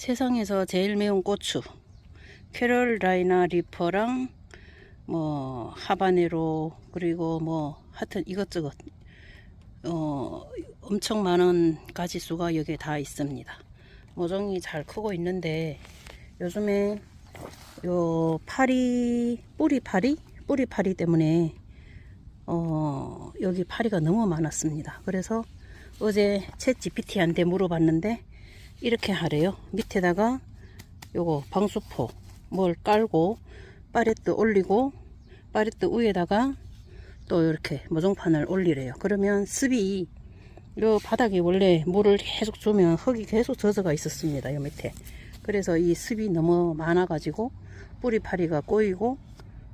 세상에서 제일 매운 고추 캐롤라이나 리퍼랑 뭐 하바네로 그리고 뭐 하여튼 이것저것 어 엄청 많은 가지수가 여기에 다 있습니다. 모종이 잘 크고 있는데 요즘에 요 파리 뿌리 파리 뿌리 파리 때문에 어 여기 파리가 너무 많았습니다. 그래서 어제 챗 GPT한테 물어봤는데 이렇게 하래요. 밑에다가 요거 방수포 뭘 깔고 파레트 올리고 파레트 위에다가 또 이렇게 모종판을 올리래요. 그러면 습이 요 바닥에 원래 물을 계속 주면 흙이 계속 젖어가 있었습니다. 요 밑에. 그래서 이 습이 너무 많아 가지고 뿌리 파리가 꼬이고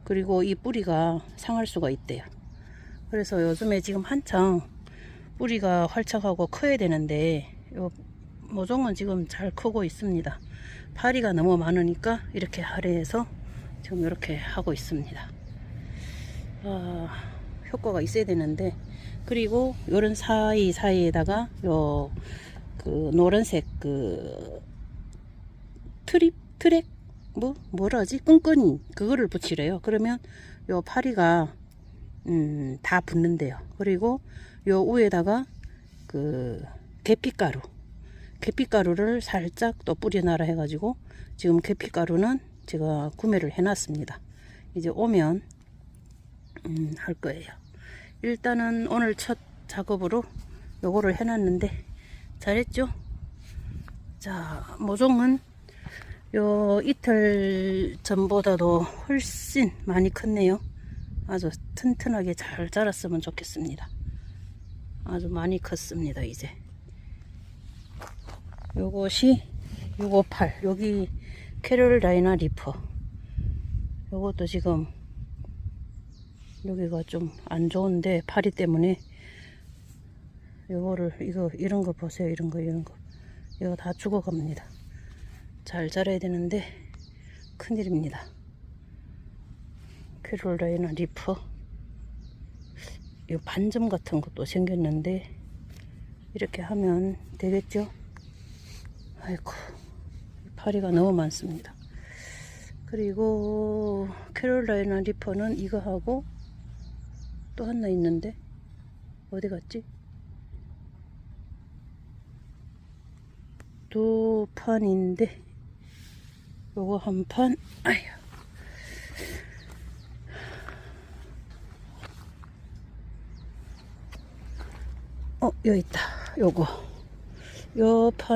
그리고 이 뿌리가 상할 수가 있대요. 그래서 요즘에 지금 한창 뿌리가 활착하고 커야 되는데 요 모종은 지금 잘 크고 있습니다. 파리가 너무 많으니까 이렇게 하래해서 지금 이렇게 하고 있습니다. 아, 효과가 있어야 되는데 그리고 요런 사이 사이에다가 요 그 노란색 그 트립 트랙 뭐 뭐라지 끈끈이 그거를 붙이래요. 그러면 요 파리가 음, 다 붙는데요. 그리고 요 위에다가 그 계피가루 계피가루를 살짝 또 뿌려놔라 해가지고 지금 계피가루는 제가 구매를 해놨습니다. 이제 오면 음, 할 거예요. 일단은 오늘 첫 작업으로 요거를 해놨는데 잘했죠? 자 모종은 요 이틀 전보다도 훨씬 많이 컸네요. 아주 튼튼하게 잘 자랐으면 좋겠습니다. 아주 많이 컸습니다 이제. 요것이 658 여기 캐롤라이나 리퍼. 요것도 지금 여기가 좀 안 좋은데 파리 때문에 요거를 이거 이런 거 보세요. 이런 거 이런 거. 이거 다 죽어갑니다. 잘 자라야 되는데 큰일입니다. 캐롤라이나 리퍼. 이 반점 같은 것도 생겼는데 이렇게 하면 되겠죠 아이고 파리가 너무 많습니다. 그리고 캐롤라이나 리퍼는 이거 하고 또 하나 있는데 어디 갔지? 두 판인데 요거 한 판 아휴 어 여기 있다 요거 요 판.